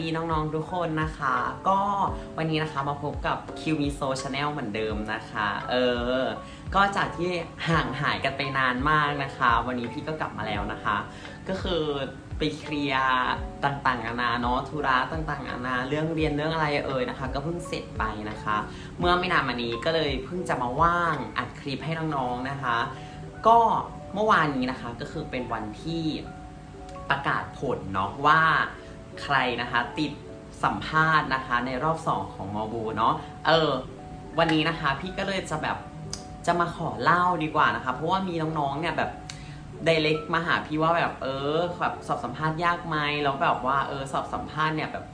ดีน้องๆทุกคนนะคะ ก็วันนี้นะคะมาพบกับ q m i s o Channel เหมือนเดิมนะคะ เออ ก็จากที่ห่างหายกันไปนานมากนะคะ วันนี้พี่ก็กลับมาแล้วนะคะ ก็คือไปเคลียร์ต่างๆนานาเนาะธุระต่างๆนานาเรื่องเรียนเรื่องอะไรเอ่ยนะคะ ก็เพิ่งเสร็จไปนะคะ เมื่อไม่นานมานี้ก็เลยเพิ่งจะมาว่างอัดคลิปให้น้องๆนะคะ ก็เมื่อวานนี้นะคะก็คือเป็นวันที่ประกาศผลเนาะว่า ใครนะคะ ติดสัมภาษณ์นะคะ ในรอบ 2 ของมอบูเนาะเออ วันนี้นะคะ พี่ก็เลยจะแบบจะมาขอเล่าดีกว่านะคะ เพราะว่ามีน้องๆเนี่ยแบบไดเ c กมาหาพี่ว่าแบบเออแบบสอบสัมภาษณ์ยากไหมแล้วแบบว่าเออสอบสัมภาษณ์เนี่ยแบบ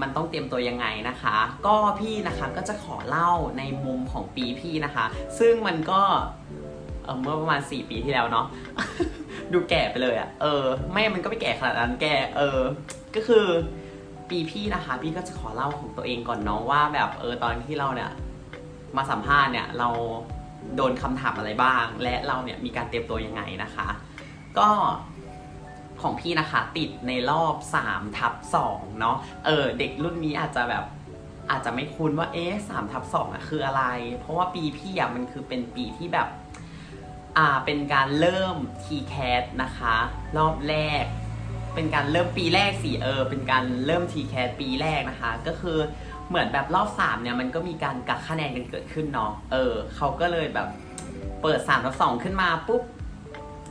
มันต้องเตรียมตัวยังไงนะคะ ก็พี่นะคะก็จะขอเล่าในมุมของปีพี่นะคะ ซึ่งมันก็เออเมื่อประมาณ 4 ปีที่แล้วเนาะ ดูแก่ไปเลยอะเออ ไม่มันก็ไม่แก่ขนาดนั้นแก เออ ก็คือปีพี่นะคะ พี่ก็จะขอเล่าของตัวเองก่อนเนาะว่าแบบเออตอนที่เราเนี่ย มาสัมภาษณ์เนี่ยเราโดนคำถามอะไรบ้าง และเราเนี่ยมีการเตรียมตัวยังไงนะคะ ก็ของพี่นะคะ ติดในรอบ3ทับ2เนาะเออเด็กรุ่นนี้อาจจะแบบอาจจะไม่คุ้นว่าเอ๊ะสามทับสองอะคืออะไร เพราะว่าปีพี่อะมันคือเป็นปีที่แบบ อ่าเป็นการเริ่ม TCAT นะคะ รอบแรก เป็นการเริ่มปีแรกสิเออ เป็นการเริ่ม TCAT ปีแรกนะคะ ก็คือเหมือนแบบรอบ3เนี่ยมันก็มีการกักคะแนนกันเกิดขึ้นเนาะเออเขาก็เลยแบบเปิด3ทับ2ขึ้นมาปุ๊บ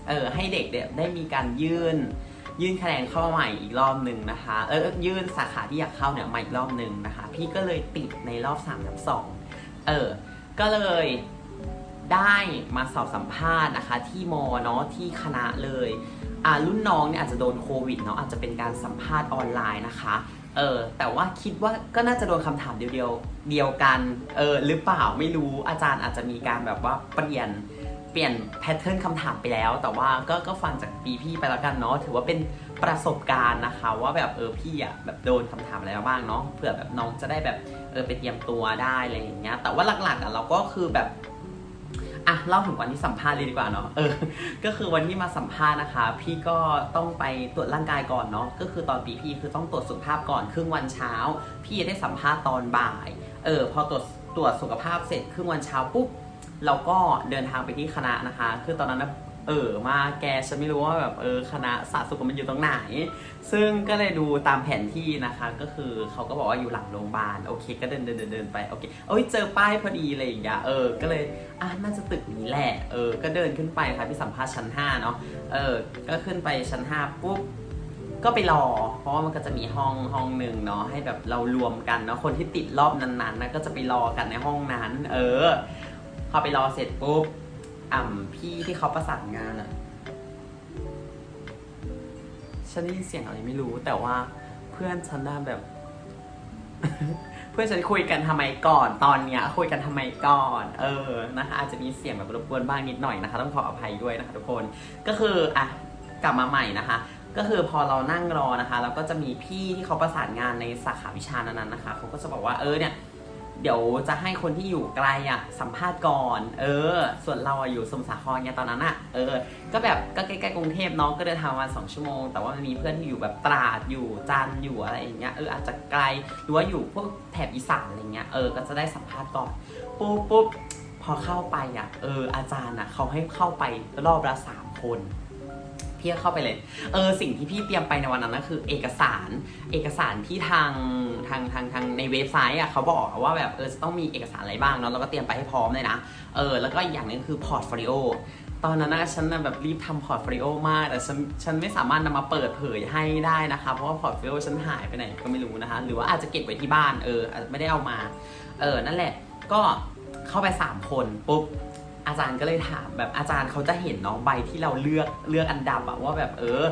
เออให้เด็กเนี่ยได้มีการยื่น ยื่นคะแนนเข้ามาใหม่อีกรอบหนึ่งนะคะ เออยื่นสาขาที่อยากเข้าเนี่ยใหมาอีกรอบหนึ่งนะคะ พี่ก็เลยติดในรอบ3ทับ2เออก็เลย ได้มาสอบสัมภาษณ์นะคะที่มอเนาะที่คณะเลยอ่ารุ่นน้องเนี่ยอาจจะโดนโควิดเนาะอาจจะเป็นการสัมภาษณ์ออนไลน์นะคะเออแต่ว่าคิดว่าก็น่าจะโดนคำถามเดียวเดียวกันเออหรือเปล่าไม่รู้อาจารย์อาจจะมีการแบบว่าเปลี่ยนเปลี่ยนแพทเทิร์นคำถามไปแล้ว แต่ว่าก็ก็ฟังจากปีพี่ไปแล้วกันเนาะถือว่าเป็นประสบการณ์นะคะ ว่าแบบเออพี่อะแบบโดนคำถามอะไรมาบ้างเนาะเผื่อแบบน้องจะได้แบบเออไปเตรียมตัวได้อะไรอย่างเงี้ยแต่ว่าหลักๆอะเราก็คือแบบ อะเล่าถึงวันที่สัมภาษณ์เลยดีกว่าเนาะเออก็คือวันที่มาสัมภาษณ์นะคะ พี่ก็ต้องไปตรวจร่างกายก่อนเนาะก็คือตอนปีพี่คือต้องตรวจสุขภาพก่อนครึ่งวันเช้า พี่ได้สัมภาษณ์ตอนบ่ายเออพอตรวจตรวจสุขภาพเสร็จครึ่งวันเช้าปุ๊บเราก็เดินทางไปที่คณะนะคะ คือตอนนั้นนะ เออมาแกฉันไม่รู้ว่าแบบเออคณะศาสตร์สุขมันอยู่ตรงไหน ซึ่งก็เลยดูตามแผนที่นะคะ ก็คือเขาก็บอกว่าอยู่หลังโรงพยาบาลโอเค ก็เดินเดินเดินเดินไปโอเคเอ้ยเจอป้ายพอดีอะไรอย่างเงี้ยเออก็เลยอะน่าจะตึกนี้แหละเออก็เดินขึ้นไปค่ะพี่สัมภาษณ์ชั้น5เนาะเออก็ขึ้นไปชั้น5ปุ๊บก็ไปรอ เพราะว่ามันก็จะมีห้องห้องหนึ่งเนาะให้แบบเรารวมกันเนาะคนที่ติดรอบนั้นๆนะก็จะไปรอกันในห้องนั้น เออ พอไปรอเสร็จปุ๊บ อ่ำพี่ที่เขาประสานงานอะฉันได้ยินเสียงอะไรไม่รู้ แต่ว่าเพื่อนฉันน่าแบบ เพื่อนฉันคุยกันทำไมก่อน ตอนเนี้ยคุยกันทำไมก่อน เออนะคะอาจจะมีเสียงแบบรบกวนบ้างนิดหน่อยนะคะ ต้องขออภัยด้วยนะคะทุกคนก็คืออะกลับมาใหม่นะคะ ก็คือพอเรานั่งรอนะคะเราก็จะมีพี่ที่เขาประสานงานในสาขาวิชานั้นๆนะคะเขาก็จะบอกว่าเออเนี่ย เดี๋ยวจะให้คนที่อยู่ไกลอะสัมภาษณ์ก่อน เออ ส่วนเราอะอยู่สมุทรสาครเนี่ยตอนนั้นอะ เออ ก็แบบก็ใกล้ๆกรุงเทพเน้องก็เดินทางมาสองชั่วโมง แต่ว่ามันมีเพื่อนที่อยู่แบบตราดอยู่จันอยู่อะไรอย่างเงี้ย เอออาจจะไกลหรือว่าอยู่พวกแถบอีสานอะไรเงี้ย เออ ก็จะได้สัมภาษณ์ก่อน ปุ๊บปุ๊บพอเข้าไปอะ เอออาจารย์อะเขาให้เข้าไปรอบละสามคน พี่ก็เข้าไปเลย เออสิ่งที่พี่เตรียมไปในวันนั้นก็คือ เอกสารเอกสารที่ทางทางทางทางในเว็บไซต์อะเขาบอกว่าแบบเออจะต้องมีเอกสารอะไรบ้างเนาะเราก็เตรียมไปให้พร้อมเลยนะเออแล้วก็อย่างนึงคือพอร์ตโฟลิโอตอนนั้นนะฉันแบบรีบทำพอร์ตโฟลิโอมากแต่ฉันฉันไม่สามารถนำมาเปิดเผยให้ได้นะคะ เพราะว่าพอร์ตโฟลิโอฉันหายไปไหนก็ไม่รู้นะคะ หรือว่าอาจจะเก็บไว้ที่บ้านเอออาจจะไม่ได้เอามา เออนั่นแหละก็เข้าไป 3 คนปุ๊บ อาจารย์ก็เลยถามแบบอาจารย์เขาจะเห็นน้องใบที่เราเลือกเลือกอันดับอะว่าแบบเออ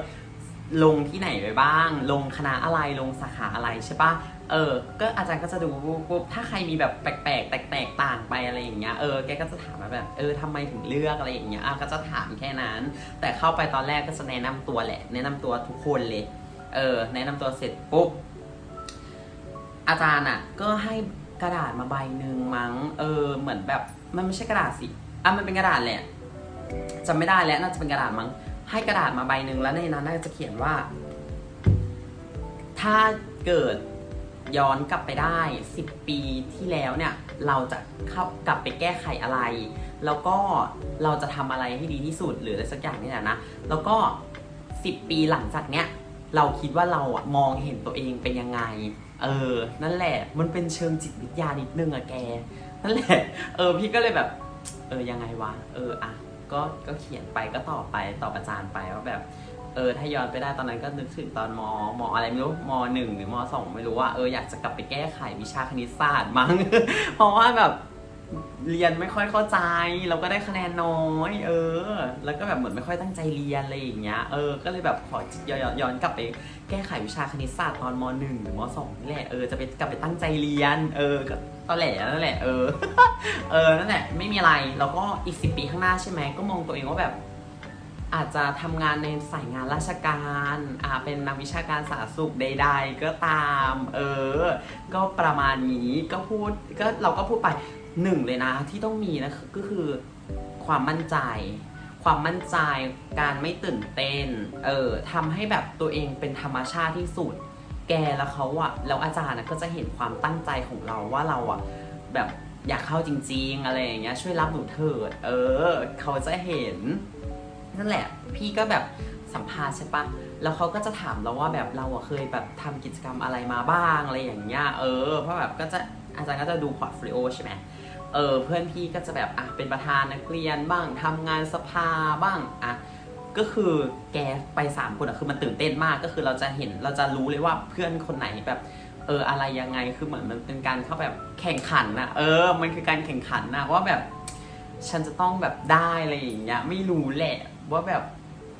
ลงที่ไหนไปบ้าง ลงคณะอะไรลงสาขาอะไรใช่ปะเออ ก็อาจารย์ก็จะดูปุ๊บถ้าใครมีแบบแปลกๆแตกต่างไปอะไรอย่างเงี้ย เออ แกก็จะถามมาแบบ เออทำไมถึงเลือกอะไรอย่างเงี้ยอะก็จะถามแค่นั้น แต่เข้าไปตอนแรกก็จะแนะนำตัวแหละ แนะนำตัวทุกคนเลย เออ แนะนำตัวเสร็จปุ๊บ อาจารย์อะ ก็ให้กระดาษมาใบหนึ่งมั้ง เออ เหมือนแบบ มันไม่ใช่กระดาษสิ อะมันเป็นกระดาษแหละจำไม่ได้แล้วน่าจะเป็นกระดาษมั้งให้กระดาษมาใบหนึ่งแล้วในนั้นน่าจะเขียนว่า ถ้าเกิดย้อนกลับไปได้ 10 ปีที่แล้วเนี่ย เราจะเข้ากลับไปแก้ไขอะไร แล้วก็เราจะทำอะไรให้ดีที่สุดหรืออะไรสักอย่างนี่แหละนะ แล้วก็ 10 ปีหลังจากเนี้ยเราคิดว่าเราอะมองเห็นตัวเองเป็นยังไง เออ นั่นแหละ มันเป็นเชิงจิตวิทยานิดนึงอะแก นั่นแหละ เออ พี่ก็เลยแบบ เออยังไงวะ เอออะก็ก็เขียนไปก็ตอบไปตอบอาจารย์ไปว่าแบบ เออถ้าย้อนไปได้ตอนนั้นก็นึกถึงตอนมมอะไรไม่รู้มหนึ่งหรือมสองไม่รู้ว่าเอออยากจะกลับไปแก้ไขวิชาคณิตศาสตร์มั้ง เพราะว่าแบบเรียนไม่ค่อยเข้าใจเราก็ได้คะแนนน้อย เออ แล้วก็แบบเหมือนไม่ค่อยตั้งใจเรียนอะไรอย่างเงี้ยเออก็เลยแบบขอย้อนย้อนกลับไป แก้ไขวิชาคณิตศาสตร์ตอนมหนึ่งหรือมสองนี่แหละเออจะไปกลับไปตั้งใจเรียน เออก็ตอนแหละนั่นแหละเออเออนั่นแหละไม่มีอะไรแล้วก็อีกสิปีข้างหน้าใช่ไหมก็มองตัวเองว่าแบบ อาจจะทำงานในสายงานราชการอ่าเป็นนักวิชาการสาธารณสุขใด ๆ ก็ตาม เออ ก็ประมาณนี้ก็พูดก็เราก็พูดไปหนึ่งเลยนะที่ต้องมีนะก็คือความมั่นใจ ความมั่นใจ การไม่ตื่นเต้น เออทำให้แบบตัวเองเป็นธรรมชาติที่สุด แกแล้วเขาอะแล้วอาจารย์นะก็จะเห็นความตั้งใจของเราว่าเราอะแบบอยากเข้าจริง ๆ อะไรอย่างเงี้ยช่วยรับหนูเถิด เออ เขาจะเห็น นั่นแหละ พี่ก็แบบสัมภาษณ์ใช่ปะแล้วเขาก็จะถามเราว่าแบบเราอะเคยแบบทำกิจกรรมอะไรมาบ้างอะไรอย่างเงี้ย เออ เพราะแบบก็จะอาจารย์ก็จะดูพอร์ตโฟลิโอใช่ไหม เออเพื่อนพี่ก็จะแบบอะเป็นประธานนักเรียนบ้างทำงานสภาบ้างอะก็คือแกไปสามคนอะคือมันตื่นเต้นมากก็คือเราจะเห็นเราจะรู้เลยว่าเพื่อนคนไหนแบบเอออะไรยังไงคือเหมือนมันเป็นการเข้าแบบแข่งขันนะเออ มันคือการแข่งขันนะว่าแบบฉันจะต้องแบบได้อะไรอย่างเงี้ยไม่รู้แหละว่าแบบ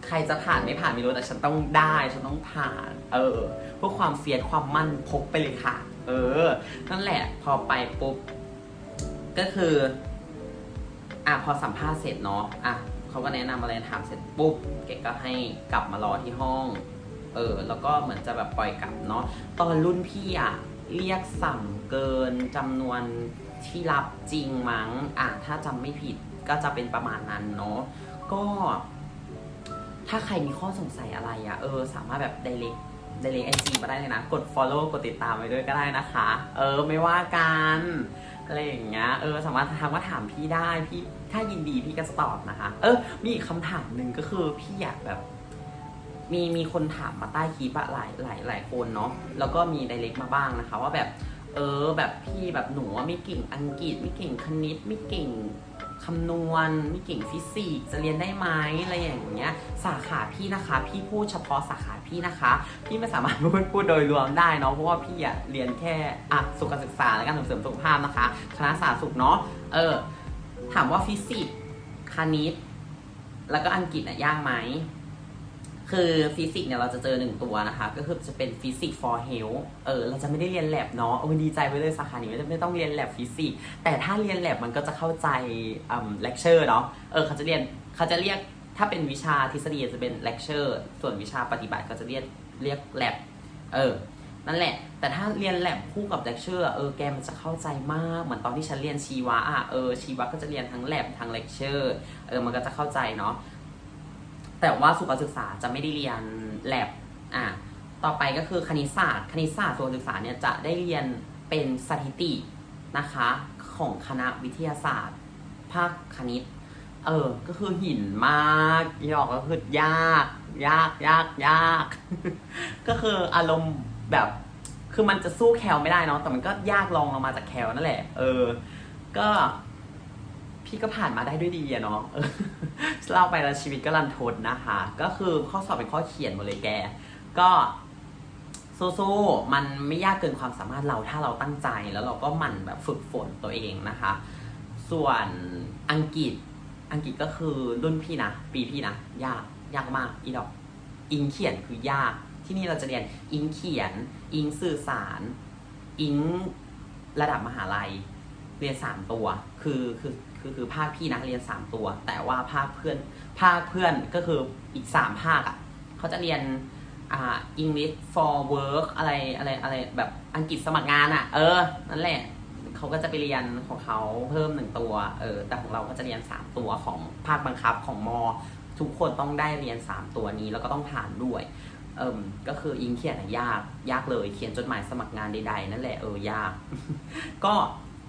ใครจะผ่านไม่ผ่านไม่รู้แต่ฉันต้องได้ฉันต้องผ่าน เออเพื่อความเฟียสความมั่นพกไปเลยค่ะ เออนั่นแหละพอไปปุ๊บ ก็คืออะพอสัมภาษณ์เสร็จเนาะอะเขาก็แนะนำอะไรถามเสร็จปุ๊บ เก๋ก็ให้กลับมารอที่ห้อง เออ แล้วก็เหมือนจะแบบปล่อยกลับเนาะตอนรุ่นพี่อะเรียกสั่งเกินจำนวนที่รับจริงมั้งอะถ้าจำไม่ผิดก็จะเป็นประมาณนั้นเนาะก็ถ้าใครมีข้อสงสัยอะไรอะเออ สามารถแบบ direct direct IG มาได้เลยนะ กด follow กดติดตามไว้ด้วยก็ได้นะคะ เออ ไม่ว่ากัน อะไรอย่างเงี้ยเออสามารถทำว่าถามพี่ได้พี่ถ้ายินดีพี่ก็จะตอบนะคะ เออ มีอีกคำถามหนึ่งก็คือพี่อยากแบบ มีมีคนถามมาใต้คลิปอะหลายหลายหลายคนเนาะแล้วก็มีไดเรกมาบ้างนะคะ ว่าแบบ เออแบบพี่แบบหนูอะไม่เก่งอังกฤษไม่เก่งคณิตไม่เก่ง คำนวณไม่เก่งฟิสิกส์จะเรียนได้ไหมอะไรอย่างเงี้ยสาขาพี่นะคะ พี่พูดเฉพาะสาขาพี่นะคะ พี่ไม่สามารถพูดพูดโดยรวมได้เนาะเพราะว่าพี่อะเรียนแค่อะสุขศึกษาและการส่งเสริมสุขภาพนะคะคณะสาธารณสุขเนาะเออถามว่าฟิสิกส์คณิต แล้วก็อังกฤษอะยากไหม คือฟิสิกส์เนี่ยเราจะเจอหนึ่งตัวนะคะ ก็คือจะเป็นฟิสิกส์ for health เออเราจะไม่ได้เรียนแลบเนาะโอ้ยดีใจไว้เลยสาขานี้ไม่ไม่ต้องเรียนแลบฟิสิกส์แต่ถ้าเรียนแลบมันก็จะเข้าใจอืมเลคเชอร์เนาะเออเขาจะเรียนเขาจะเรียกถ้าเป็นวิชาทฤษฎีจะเป็นเลคเชอร์ส่วนวิชาปฏิบัติก็จะเรียกเรียกแลบเออนั่นแหละ แต่ถ้าเรียนแลบคู่กับเลคเชอร์เออแกมันจะเข้าใจมาก เหมือนตอนที่ฉันเรียนชีวะอะเออชีวะก็จะเรียนทั้งแลบทั้งเลคเชอร์เออมันก็จะเข้าใจเนาะ แต่ว่าสุขศึกษาจะไม่ได้เรียนแลบอะต่อไปก็คือคณิตศาสตร์ คณิตศาสตร์สุขศึกษาเนี่ยจะได้เรียนเป็นสถิตินะคะของคณะวิทยาศาสตร์ ภาคคณิต เออ ก็คือหินมากหยอกก็คือยาก ยากยากยาก ก็คืออารมณ์แบบ คือมันจะสู้แคลไม่ได้เนาะแต่มันก็ยากลองลงมาจากแคลนั่นแหละ เออ ก็ พี่ก็ผ่านมาได้ด้วยดีอะเนาะเออเล่าไปแล้วชีวิตก็รันทดนะคะ ก็คือข้อสอบเป็นข้อเขียนหมดเลยแก ก็สู้ๆมันไม่ยากเกินความสามารถเราถ้าเราตั้งใจแล้วเราก็หมั่นแบบฝึกฝนตัวเองนะคะ ส่วนอังกฤษอังกฤษก็คือรุ่นพี่นะ ปีพี่นะ ยากยากมากอีดอก อิงเขียนคือยาก ที่นี่เราจะเรียนอิงเขียน อิงสื่อสาร อิงระดับมหาลัย เรียนสามตัว คือคือ คือคือภาคพี่นะเรียนสามตัว แต่ว่าภาคเพื่อนภาคเพื่อนก็คืออีกสามภาคอะเขาจะเรียนอ่า English for work อะไรอะไรอะไรแบบอังกฤษสมัครงานอะ เออ นั่นแหละเขาก็จะไปเรียนของเขาเพิ่มหนึ่งตัวเออแต่ของเราก็จะเรียนสามตัวของภาคบังคับของมอ ทุกคนต้องได้เรียนสามตัวนี้แล้วก็ต้องผ่านด้วยเอิมก็คืออิงเขียนอะยากยากเลยเขียนจดหมายสมัครงานใดๆนั่นแหละเออยาก ก็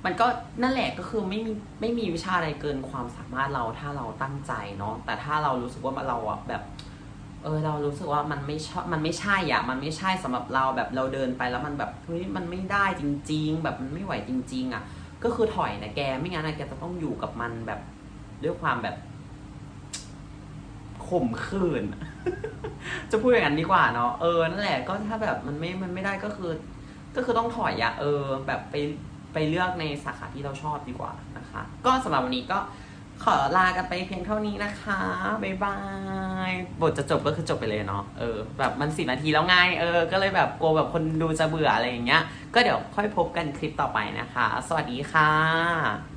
มันก็นั่นแหละก็คือไม่มีไม่มีวิชาอะไรเกินความสามารถเราถ้าเราตั้งใจเนาะแต่ถ้าเรารู้สึกว่าเราอะแบบ เออเรารู้สึกว่ามันไม่ชอบมันไม่ใช่อะมันไม่ใช่สำหรับเราแบบเราเดินไปแล้วมันแบบเฮ้ยมันไม่ได้จริง ๆ แบบมันไม่ไหวจริง ๆอะก็คือถอยนะแกไม่งั้นนะแกจะต้องอยู่กับมันแบบด้วยความแบบข่มขืน จะพูดอย่างนั้นดีกว่าเนาะเออนั่นแหละก็ถ้าแบบมันไม่มันไม่ได้ก็คือ ก็คือต้องถอยอะเออ แบบไป ไปเลือกในสาขาที่เราชอบดีกว่านะคะ ก็สำหรับวันนี้ก็ขอลากันไปเพียงเท่านี้นะคะ บ๊ายบาย บทจะจบก็คือจบไปเลยเนาะ เออ แบบมันสินาทีแล้วไง เออ ก็เลยแบบกลัวแบบคนดูจะเบื่ออะไรอย่างเงี้ย ก็เดี๋ยวค่อยพบกันคลิปต่อไปนะคะ สวัสดีค่ะ